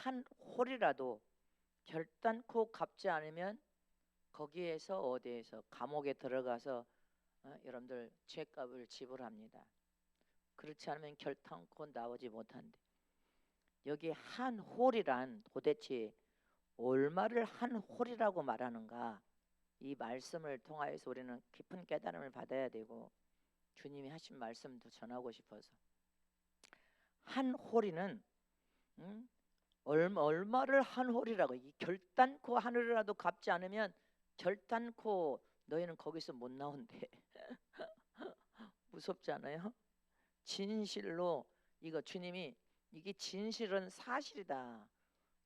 한 홀이라도 결단코 갚지 않으면 거기에서 어디에서 감옥에 들어가서 어, 여러분들 죄값을 지불합니다. 그렇지 않으면 결단코 나오지 못한대. 여기 한 홀이란 도대체 얼마를 한 홀이라고 말하는가? 이 말씀을 통하여서 우리는 깊은 깨달음을 받아야 되고 주님이 하신 말씀도 전하고 싶어서 한 홀이는 음? 얼마, 얼마를 한 홀이라고. 이 결단코 하늘이라도 갚지 않으면 결단코 너희는 거기서 못 나온대. 무섭지 않아요? 진실로 이거 주님이 이게 진실은 사실이다.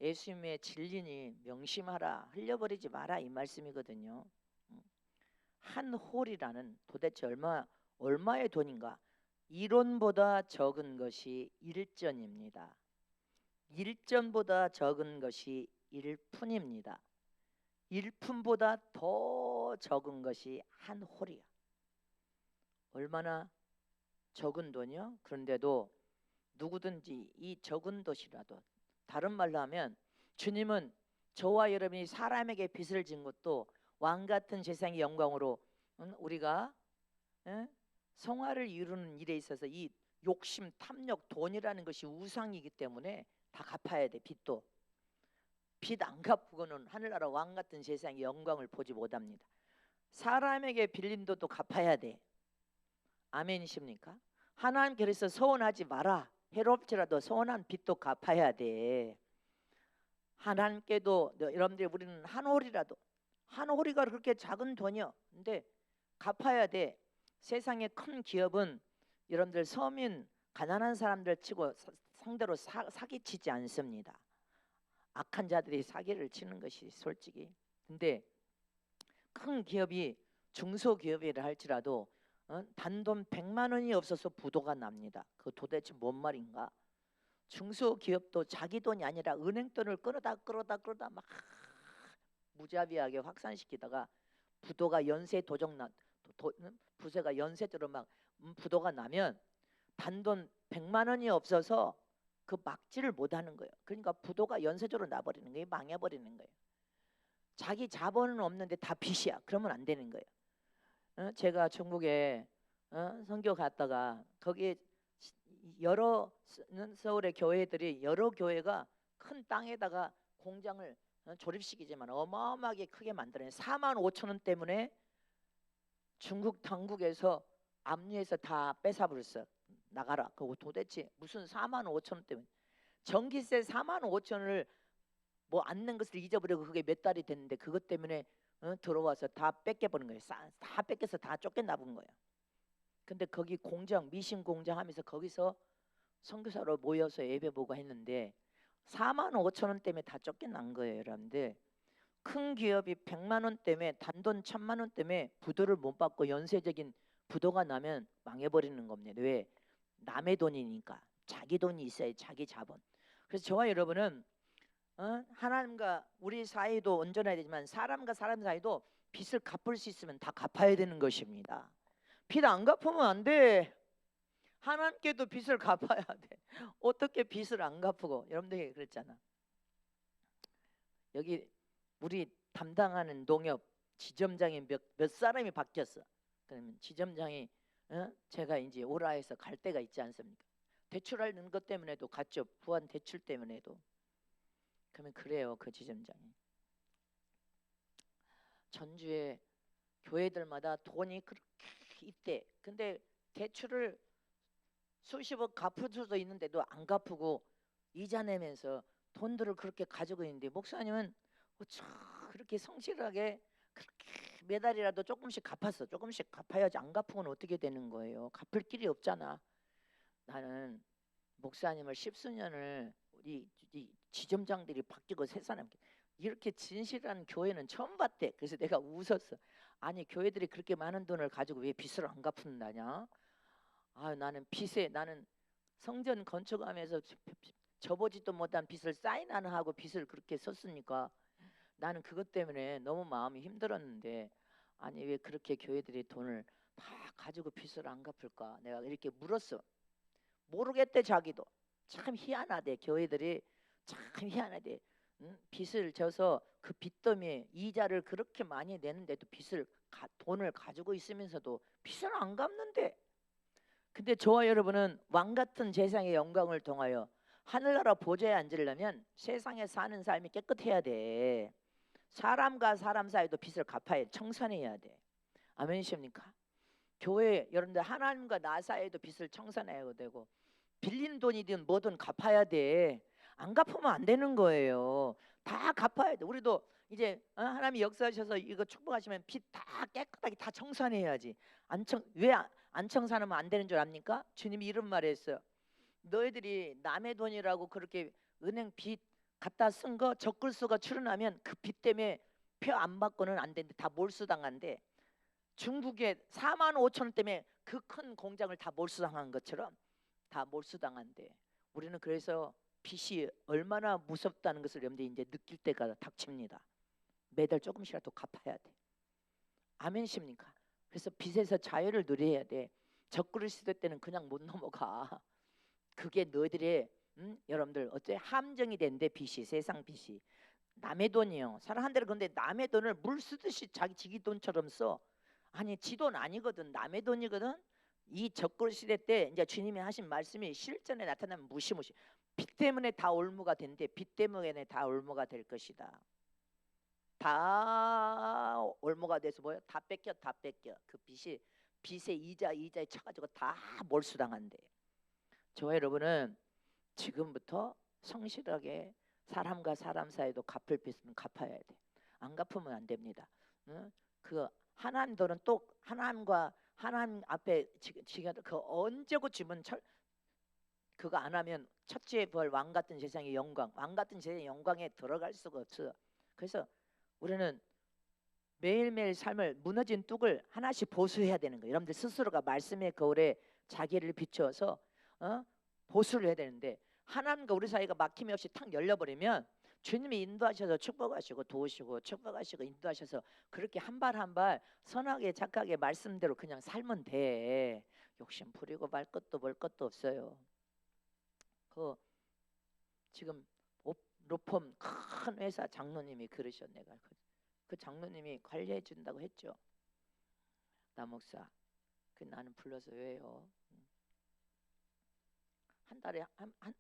예수님의 진리니 명심하라. 흘려버리지 마라. 이 말씀이거든요. 음. 한 홀이라는 도대체 얼마 얼마의 돈인가? 이론보다 적은 것이 일전입니다 일전보다 적은 것이 일푼입니다. 일푼보다 더 적은 것이 한 홀이야. 얼마나 적은 돈이요? 그런데도 누구든지 이 적은 것이라도 다른 말로 하면 주님은 저와 여러분이 사람에게 빚을 진 것도 왕 같은 세상의 영광으로 응? 우리가 응? 성화를 이루는 일에 있어서 이 욕심, 탐욕, 돈이라는 것이 우상이기 때문에 다 갚아야 돼 빚도 빚 안 갚고는 하늘나라 왕 같은 세상의 영광을 보지 못합니다. 사람에게 빌린 돈도 갚아야 돼. 아멘이십니까? 하나님 그래서 서운하지 마라. 해롭지라도 서운한 빚도 갚아야 돼. 하나님께도 여러분들 우리는 한 홀이라도 한 홀이가 그렇게 작은 돈이요. 근데 갚아야 돼. 세상의 큰 기업은 여러분들 서민 가난한 사람들 치고 사, 상대로 사, 사기치지 않습니다. 악한 자들이 사기를 치는 것이 솔직히. 근데 큰 기업이 중소기업이라 할지라도 어? 단돈 100만 원이 없어서 부도가 납니다. 그 도대체 뭔 말인가? 중소기업도 자기 돈이 아니라 은행 돈을 끌어다 끌어다 끌어다 막 무자비하게 확산시키다가 부도가 연쇄 도적 나 도, 부세가 연쇄적으로 막 음, 부도가 나면 단돈 100만 원이 없어서 그 막지를 못하는 거예요. 그러니까 부도가 연쇄적으로 나버리는 거예요. 망해버리는 거예요. 자기 자본은 없는데 다 빚이야. 그러면 안 되는 거예요. 어? 제가 중국에 어? 선교 갔다가 거기에 여러 서울의 교회들이 여러 교회가 큰 땅에다가 공장을 어? 조립시키지만 어마어마하게 크게 만들어요. 4만 5천 원 때문에 중국 당국에서 압류해서 다 뺏어버렸어. 나가라. 그거 도대체 무슨 4만 5천 원 때문에 전기세 4만 5천 원을 뭐 안는 것을 잊어버리고 그게 몇 달이 됐는데 그것 때문에 어, 들어와서 다 뺏겨버린 거예요. 다, 다 뺏겨서 다 쫓겨나 본 거예요. 근데 거기 공장 미신 공장 하면서 거기서 선교사로 모여서 예배 보고 했는데 4만 5천 원 때문에 다 쫓겨난 거예요, 여러분들. 큰 기업이 100만 원 때문에 단돈 1000만 원 때문에 부도를 못 받고 연쇄적인 부도가 나면 망해버리는 겁니다. 왜? 남의 돈이니까 자기 돈이 있어야 자기 자본. 그래서 저와 여러분은 어? 하나님과 우리 사이도 온전해야 되지만 사람과 사람 사이도 빚을 갚을 수 있으면 다 갚아야 되는 것입니다. 빚 안 갚으면 안 돼. 하나님께도 빚을 갚아야 돼. 어떻게 빚을 안 갚고 여러분들이 그랬잖아. 여기 우리 담당하는 농협 지점장이 몇, 몇 사람이 바뀌었어. 그러면 지점장이 어? 제가 이제 오라에서 갈 때가 있지 않습니까? 대출하는 것 때문에도 갔죠. 부한 대출 때문에도. 그러면 그래요. 그 지점장이. 전주에 교회들마다 돈이 그렇게 있대. 근데 대출을 수십억 갚을 수도 있는데도 안 갚고 이자 내면서 돈들을 그렇게 가지고 있는데 목사님은 어쩜 그렇게 성실하게 그렇게 매달이라도 조금씩 갚았어. 조금씩 갚아야지 안 갚으면 어떻게 되는 거예요? 갚을 길이 없잖아. 나는 목사님을 십수년을 우리 지점장들이 바뀌고 세 사람 이렇게 진실한 교회는 처음 봤대. 그래서 내가 웃었어. 아니 교회들이 그렇게 많은 돈을 가지고 왜 빚을 안 갚는다냐? 아 나는 빚에 나는 성전 건축하면서 접어지도 못한 빚을 사인하는 하고 빚을 그렇게 썼으니까 나는 그것 때문에 너무 마음이 힘들었는데 아니 왜 그렇게 교회들이 돈을 다 가지고 빚을 안 갚을까? 내가 이렇게 물었어. 모르겠대 자기도. 참 희한하대 교회들이 참 희한하대. 응? 빚을 져서 그 빚더미에 이자를 그렇게 많이 내는데도 빚을 가- 돈을 가지고 있으면서도 빚을 안 갚는데. 근데 저와 여러분은 왕 같은 세상의 영광을 통하여 하늘나라 보좌에 앉으려면 세상에 사는 삶이 깨끗해야 돼. 사람과 사람 사이도 빚을 갚아야 청산해야 돼. 아멘이십니까? 교회 여러분들 하나님과 나 사이에도 빚을 청산해야 되고 빌린 돈이든 뭐든 갚아야 돼. 안 갚으면 안 되는 거예요. 다 갚아야 돼. 우리도 이제 어, 하나님이 역사하셔서 이거 축복하시면 빚 다 깨끗하게 다 청산해야지. 안청 왜 안 청산하면 안 되는 줄 압니까? 주님이 이런 말했어요. 너희들이 남의 돈이라고 그렇게 은행 빚 갖다 쓴 거 적글수가 출현하면 그 빚 때문에 표 안 받고는 안 되는데 다 몰수당한대. 중국에 4만 5천 원 때문에 그 큰 공장을 다 몰수당한 것처럼 다 몰수당한대. 우리는 그래서 빚이 얼마나 무섭다는 것을 여러분들이 이제 느낄 때가 닥칩니다. 매달 조금씩이라도 갚아야 돼. 아멘십니까? 그래서 빚에서 자유를 누려야 돼. 적그릇 시대 때는 그냥 못 넘어가. 그게 너희들의 음? 여러분들 어째 함정이 된대 빚이 세상 빚이 남의 돈이요. 사람 한 대를 근데 남의 돈을 물 쓰듯이 자기 지기 돈처럼 써. 아니 지 돈 아니거든 남의 돈이거든. 이 적그릇 시대 때 이제 주님이 하신 말씀이 실전에 나타나면 무시무시. 빚 때문에 다 올무가 된대. 빚 때문에 다 올무가 될 것이다. 다 올무가 돼서 뭐야? 다 뺏겨, 다 뺏겨. 그 빚이 빚의 이자 이자에 쳐가지고 다 몰수당한대. 저와 여러분은 지금부터 성실하게 사람과 사람 사이도 갚을 빚은 갚아야 돼. 안 갚으면 안 됩니다. 응? 그 하나님 돈은 또 하나님과 하나님 앞에 지금 그 언제고 주면 철 그거 안 하면 첫째 벌왕 같은 세상의 영광 왕 같은 세상의 영광에 들어갈 수가 없어. 그래서 우리는 매일매일 삶을 무너진 뚝을 하나씩 보수해야 되는 거예요. 여러분들 스스로가 말씀의 거울에 자기를 비추어서 어? 보수를 해야 되는데 하나님과 우리 사이가 막힘이 없이 탁 열려버리면 주님이 인도하셔서 축복하시고 도우시고 축복하시고 인도하셔서 그렇게 한 발 한 발 선하게 착하게 말씀대로 그냥 살면 돼. 욕심 부리고 말 것도 볼 것도 없어요. 그 지금 오- 로펌 큰 회사 장로님이 그러셨 내가 그, 그 장로님이 관리해 준다고 했죠. 나 목사 그 나는 불러서 왜요? 한 달에 한, 한,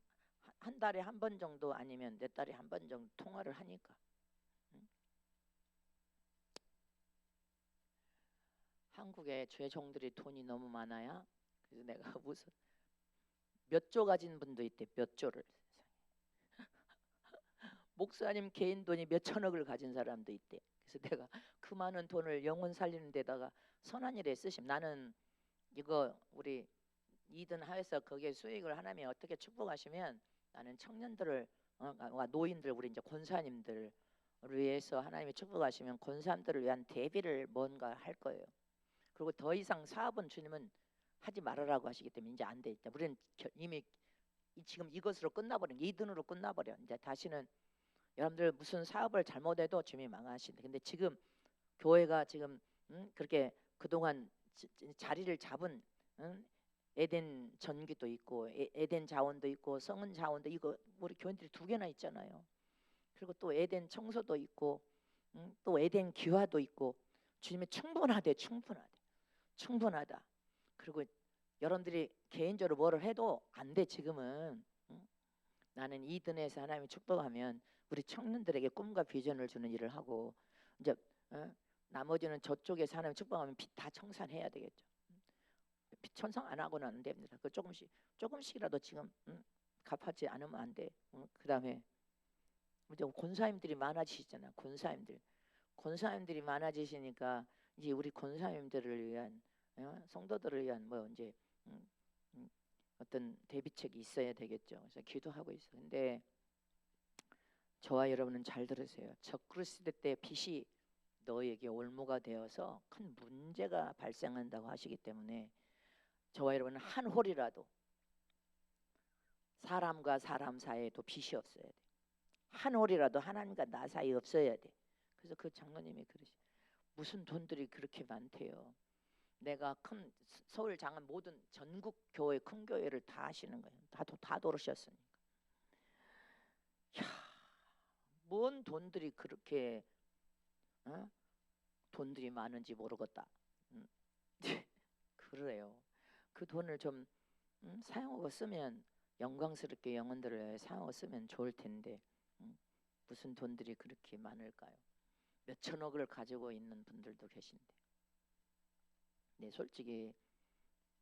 한 달에 한 번 정도 아니면 네 달에 한번 정도 통화를 하니까. 응? 한국에 죄종들이 돈이 너무 많아야 그래서 내가 무슨 몇 조 가진 분도 있대 몇 조를. 목사님 개인 돈이 몇 천억을 가진 사람도 있대. 그래서 내가 그 많은 돈을 영혼 살리는 데다가 선한 일에 쓰심. 나는 이거 우리 이든 하에서 거기에 수익을 하나님이 어떻게 축복하시면 나는 청년들을 어, 아, 노인들 우리 이제 권사님들을 위해서 하나님이 축복하시면 권사님들을 위한 대비를 뭔가 할 거예요. 그리고 더 이상 사업은 주님은 하지 말아라고 하시기 때문에 이제 안 돼 있다. 우리는 겨- 이미 이- 지금 이것으로 끝나버린 이든으로 끝나버려. 이제 다시는 여러분들 무슨 사업을 잘못해도 주님이 망하신다. 근데 지금 교회가 지금 음, 그렇게 그동안 지- 지- 자리를 잡은 음, 에덴 전기도 있고 에, 에덴 자원도 있고 성은 자원도 이거 우리 교인들이 두 개나 있잖아요. 그리고 또 에덴 청소도 있고 음, 또 에덴 기화도 있고 주님이 충분하대 충분하대 충분하다. 그리고 여러분들이 개인적으로 뭐를 해도 안 돼 지금은 응? 나는 이든에서 하나님이 축복하면 우리 청년들에게 꿈과 비전을 주는 일을 하고 이제 어? 나머지는 저쪽에서 하나님 축복하면 빚다 청산해야 되겠죠. 빚 청산 안 하고는 안 됩니다. 그 조금씩 조금씩이라도 지금 응? 갚지 않으면 안 돼. 응? 그다음에 이제 권사님들이 많아지시잖아. 권사님들 권사님들이 많아지시니까 이제 우리 권사님들을 위한 어? 성도들을 위한 뭐 이제 음, 음, 어떤 대비책이 있어야 되겠죠. 그래서 기도하고 있어. 근데 저와 여러분은 잘 들으세요. 적그리스 시대 때 빚이 너에게 올무가 되어서 큰 문제가 발생한다고 하시기 때문에 저와 여러분은 한 홀이라도 사람과 사람 사이에도 빚이 없어야 돼. 한 홀이라도 하나님과 나 사이 에 없어야 돼. 그래서 그 장로님이 그러시. 무슨 돈들이 그렇게 많대요. 내가 큰 서울 장안 모든 전국 교회 큰 교회를 다 하시는 거예요. 다, 도- 다 도르셨으니까. 뭔 돈들이 그렇게 어? 돈들이 많은지 모르겠다. 음. 그래요. 그 돈을 좀 음, 사용하고 쓰면 영광스럽게 영혼들을 사용하고 쓰면 좋을 텐데 음, 무슨 돈들이 그렇게 많을까요? 몇 천억을 가지고 있는 분들도 계신데. 네, 솔직히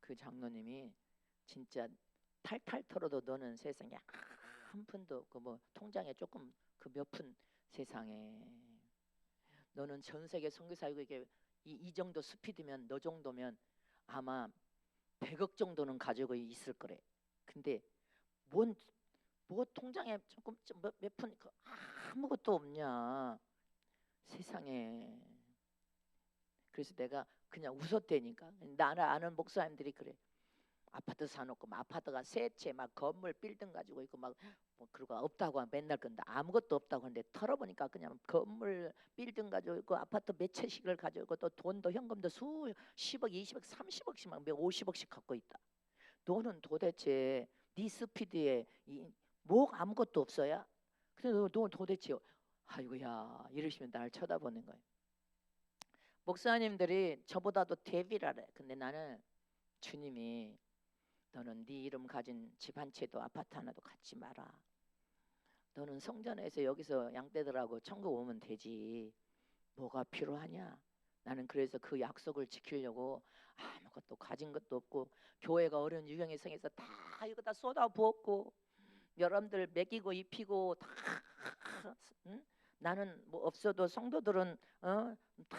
그 장로님이 진짜 탈탈 털어도 너는 세상에 한 푼도 그 뭐 통장에 조금 그 몇 푼 세상에 너는 전 세계 선교사에게 이, 이 정도 스피드면 너 정도면 아마 100억 정도는 가지고 있을 거래. 근데 뭔 뭐 통장에 조금 몇푼 그 아무것도 없냐 세상에. 그래서 내가 그냥 웃었대니까 나를 아는 목사님들이 그래. 아파트 사놓고 막 아파트가 세채 막 건물 빌딩 가지고 있고 막 뭐 그러고 없다고 맨날 근데 아무것도 없다고 하는데 털어보니까 그냥 건물 빌딩 가지고 있고 아파트 몇 채씩을 가지고 있고 또 돈도 현금도 수 10억, 20억, 30억씩 막 50억씩 갖고 있다. 너는 도대체 네 스피드에 이, 뭐 아무것도 없어야? 그래서 너, 너 도대체 아이고야 이러시면 나를 쳐다보는 거예요. 목사님들이 저보다도 대비라래. 근데 나는 주님이 너는 네 이름 가진 집 한 채도 아파트 하나도 갖지 마라. 너는 성전에서 여기서 양떼들하고 천국 오면 되지. 뭐가 필요하냐? 나는 그래서 그 약속을 지키려고 아무것도 가진 것도 없고 교회가 어려운 유경의 성에서 다 이거 다 쏟아 부었고 여러분들 먹이고 입히고 다 응? 나는 뭐 없어도 성도들은 어? 다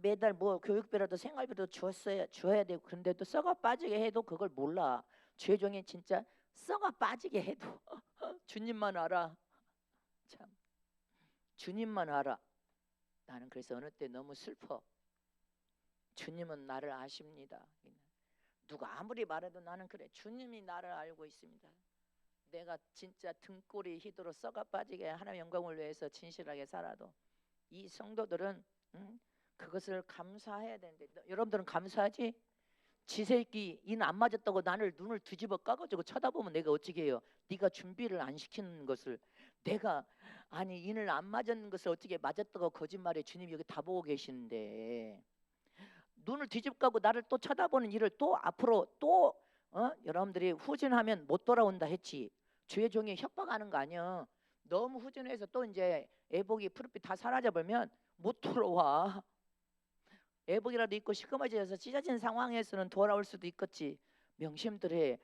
매달 뭐 교육비라도 생활비도 주었어야 주어야 되고 그런데도 썩어 빠지게 해도 그걸 몰라. 죄종이 진짜 썩어 빠지게 해도. 주님만 알아. 참. 주님만 알아. 나는 그래서 어느 때 너무 슬퍼. 주님은 나를 아십니다. 누가 아무리 말해도 나는 그래. 주님이 나를 알고 있습니다 내가 진짜 등골이 희도로 썩어 빠지게 하나님 영광을 위해서 진실하게 살아도 이 성도들은 응? 그것을 감사해야 되는데 너- 여러분들은 감사하지? 지 새끼 인안 맞았다고 나를 눈을 뒤집어 까가지고 쳐다보면 내가 어찌게 해요? 네가 준비를 안 시키는 것을 내가 아니 인을 안 맞은 것을 어떻게 맞았다고 거짓말해 주님이 여기 다 보고 계시는데 눈을 뒤집까고 나를 또 쳐다보는 일을 또 앞으로 또 어? 여러분들이 후진하면 못 돌아온다 했지 주의 종이 협박하는 거 아니야. 너무 후진해서 또 이제 애복이 푸르빛 다 사라져 버리면 못 돌아와. 애복이라도 있고 시커머져서 찢어진 상황에서는 돌아올 수도 있겠지. 명심들해.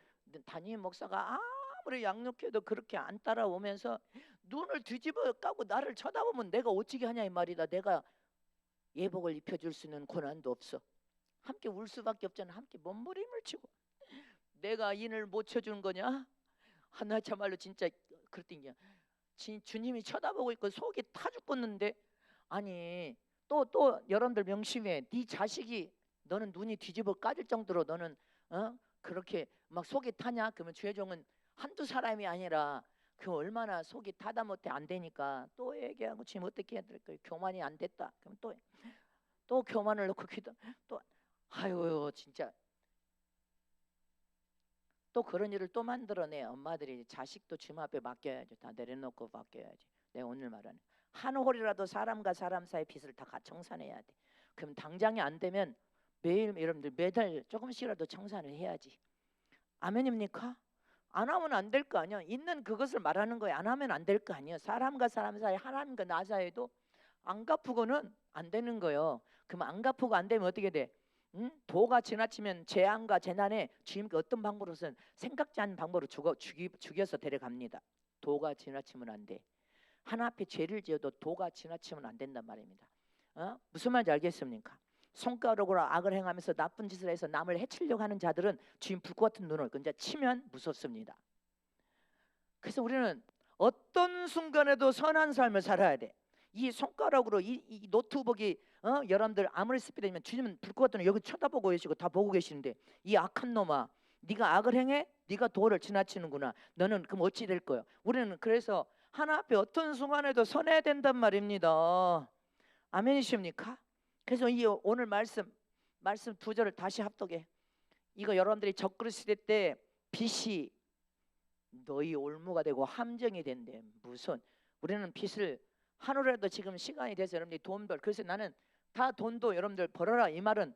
담임 목사가 아무리 양육해도 그렇게 안 따라오면서 눈을 뒤집어 까고 나를 쳐다보면 내가 어찌게 하냐 이 말이다. 내가 예복을 입혀줄 수 있는 권한도 없어. 함께 울 수밖에 없잖아. 함께 몸부림을 치고. 내가 인을 못 쳐준 거냐 하나 참말로 진짜 그랬더니 지- 주님이 쳐다보고 있고 속이 타 죽겠는데? 아니 또 또 여러분들 명심해. 네 자식이 너는 눈이 뒤집어 까질 정도로 너는 어? 그렇게 막 속이 타냐? 그러면 죄종은 한두 사람이 아니라 그 얼마나 속이 타다 못해 안 되니까 또 얘기하고 지금 어떻게 해야 될까 교만이 안 됐다. 그럼 또 또 교만을 놓고 기도 또 아유 진짜 또 그런 일을 또 만들어내 엄마들이 자식도 주님 앞에 맡겨야지 다 내려놓고 맡겨야지. 내가 오늘 말하는 한 홀이라도 사람과 사람 사이 빚을 다 가- 청산해야 돼. 그럼 당장이 안 되면 매일 여러분들 매달 조금씩이라도 청산을 해야지. 아멘입니까? 안 하면 안 될 거 아니야. 있는 그것을 말하는 거야. 안 하면 안 될 거 아니야. 사람과 사람 사이 하나님과 나 사이도 안 갚고는 안 되는 거예요. 그럼 안 갚고 안 되면 어떻게 돼? 응? 도가 지나치면 재앙과 재난에 주님께 어떤 방법으로든 생각지 않은 방법으로 죽어 죽이, 죽여서 데려갑니다. 도가 지나치면 안 돼. 하나 앞에 죄를 지어도 도가 지나치면 안 된단 말입니다. 어? 무슨 말인지 알겠습니까? 손가락으로 악을 행하면서 나쁜 짓을 해서 남을 해치려고 하는 자들은 주님 불꽃 같은 눈을 근데 치면 무섭습니다. 그래서 우리는 어떤 순간에도 선한 삶을 살아야 돼. 이 손가락으로 이, 이 노트북이 어? 여러분들 아무리 스피드면 주님은 불꽃 같은 눈 여기 쳐다보고 계시고 다 보고 계시는데 이 악한 놈아 네가 악을 행해? 네가 도를 지나치는구나. 너는 그럼 어찌 될 거야? 우리는 그래서 하나 앞에 어떤 순간에도 선해야 된단 말입니다. 아멘이십니까? 그래서 이 오늘 말씀 말씀 두 절을 다시 합독해. 이거 여러분들이 적그리 시대 때 빛이 너희 올무가 되고 함정이 된대. 무슨? 우리는 빚을 하루라도 지금 시간이 돼서 여러분들이 돈 벌. 그래서 나는 다 돈도 여러분들 벌어라 이 말은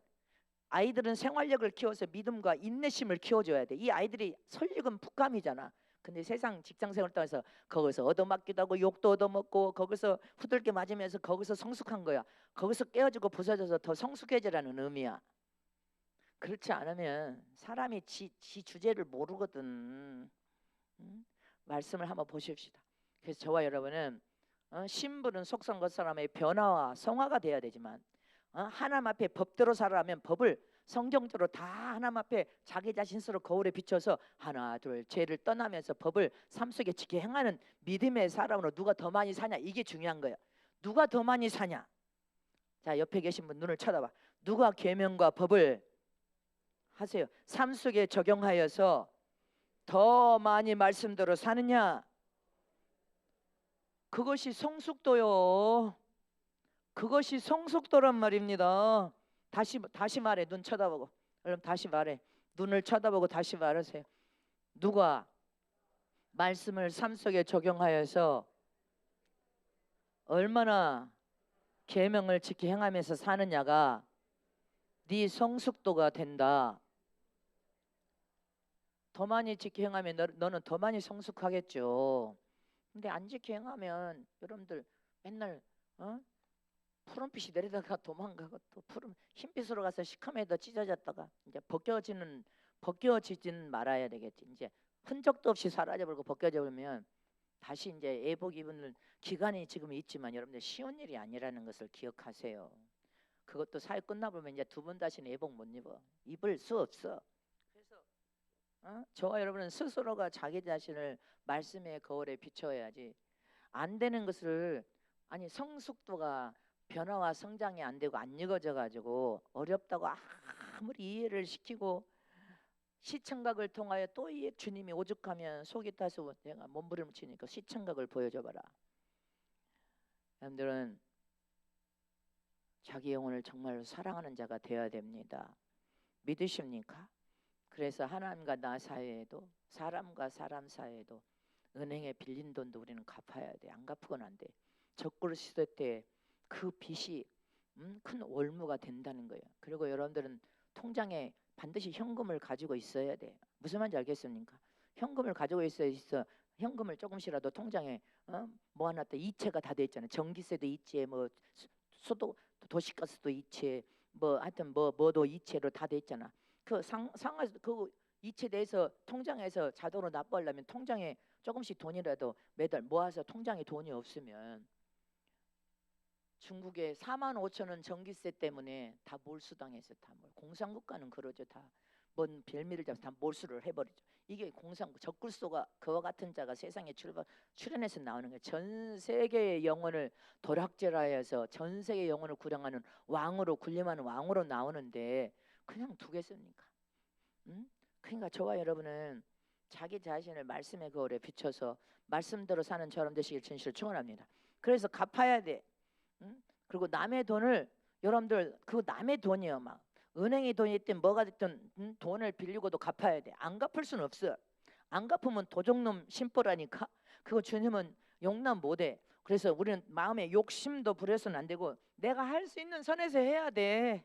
아이들은 생활력을 키워서 믿음과 인내심을 키워줘야 돼. 이 아이들이 설익은 북감이잖아. 근데 세상 직장 생활 동안에서 거기서 얻어맞기도 하고 욕도 얻어먹고 거기서 후들겨 맞으면서 거기서 성숙한 거야. 거기서 깨어지고 부서져서 더 성숙해지라는 의미야. 그렇지 않으면 사람이 지, 지 주제를 모르거든. 음? 말씀을 한번 보십시다. 그래서 저와 여러분은 어, 신부는 속성 것 사람의 변화와 성화가 돼야 되지만 어, 하나님 앞에 법대로 살아가면 법을 성경적으로 다 하나님 앞에 자기 자신 스스로 거울에 비춰서 하나 둘 죄를 떠나면서 법을 삶 속에 지켜 행하는 믿음의 사람으로 누가 더 많이 사냐 이게 중요한 거예요. 누가 더 많이 사냐? 자 옆에 계신 분 눈을 쳐다봐. 누가 계명과 법을 하세요. 삶 속에 적용하여서 더 많이 말씀대로 사느냐? 그것이 성숙도요. 그것이 성숙도란 말입니다. 다시 다시 말해. 눈 쳐다보고. 그럼 다시 말해. 눈을 쳐다보고 다시 말하세요. 누가 말씀을 삶 속에 적용하여서 얼마나 계명을 지켜 행하면서 사느냐가 네 성숙도가 된다. 더 많이 지켜 행하면 너, 너는 더 많이 성숙하겠죠. 근데 안 지켜 행하면 여러분들 맨날 어? 푸른빛이 내리다가 도망가고 또 푸른 흰빛으로 가서 시커매더 찢어졌다가 이제 벗겨지는 벗겨지진 말아야 되겠지. 이제 흔적도 없이 사라져버리고 벗겨져 버리면 다시 이제 애복 입은 기간이 지금 있지만 여러분들 쉬운 일이 아니라는 것을 기억하세요. 그것도 사회 끝나보면 이제 두 번 다시는 애복 못 입어. 입을 수 없어. 어? 저와 여러분은 스스로가 자기 자신을 말씀의 거울에 비춰야지 안 되는 것을 아니 성숙도가 변화와 성장이 안 되고 안 익어져 가지고 어렵다고 아무리 이해를 시키고 시청각을 통하여 또 이 주님이 오죽하면 속이 타서 내가 몸부림치니까 시청각을 보여줘 봐라. 여러분들은 자기 영혼을 정말로 사랑하는 자가 되어야 됩니다. 믿으십니까? 그래서 하나님과 나 사이에도 사람과 사람 사이에도 은행에 빌린 돈도 우리는 갚아야 돼. 안 갚으면 안 돼. 적그릇 시대 때 그 빚이 음, 큰 월무가 된다는 거예요. 그리고 여러분들은 통장에 반드시 현금을 가지고 있어야 돼. 무슨 말인지 알겠습니까? 현금을 가지고 있어야 있어. 현금을 조금씩이라도 통장에 어? 모아놨다 이체가 다 돼 있잖아요. 전기세도 이체, 뭐 수- 수도 도시가스도 이체, 뭐 하여튼 뭐 뭐도 이체로 다 돼 있잖아. 그 상 상하 그 이체돼서 통장에서 자동으로 납부하려면 통장에 조금씩 돈이라도 매달 모아서 통장에 돈이 없으면 중국에 4만 5천 원 전기세 때문에 다 몰수당해서 다 몰. 공산국가는 그러죠 다. 뭔 별미를 잡아서 다 몰수를 해버리죠. 이게 공산 적굴소가 그와 같은 자가 세상에 출발 출현해서 나오는 거예요. 전 세계의 영혼을 도락질하여서 전 세계 영혼을 구량하는 왕으로 군림하는 왕으로 나오는데 그냥 두겠습니까? 음? 그러니까 저와 여러분은 자기 자신을 말씀의 거울에 비춰서 말씀대로 사는 저런 되시길 진실을 축원합니다. 그래서 갚아야 돼. 응? 그리고 남의 돈을 여러분들 그 남의 돈이요 막 은행에 돈이 있든 뭐가 됐든 응? 돈을 빌리고도 갚아야 돼. 안 갚을 수는 없어. 안 갚으면 도적놈 심보라니까. 그거 주님은 용납 못해. 그래서 우리는 마음에 욕심도 부려서는 안 되고 내가 할 수 있는 선에서 해야 돼.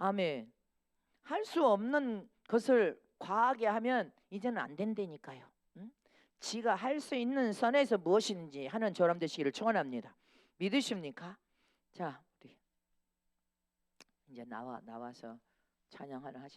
아멘. 할 수 없는 것을 과하게 하면 이제는 안 된다니까요. 응? 지가 할 수 있는 선에서 무엇인지 하는 저람 되시기를 축원합니다. 믿으십니까? 자, 우리 이제 나와 나와서 찬양 하나 하시.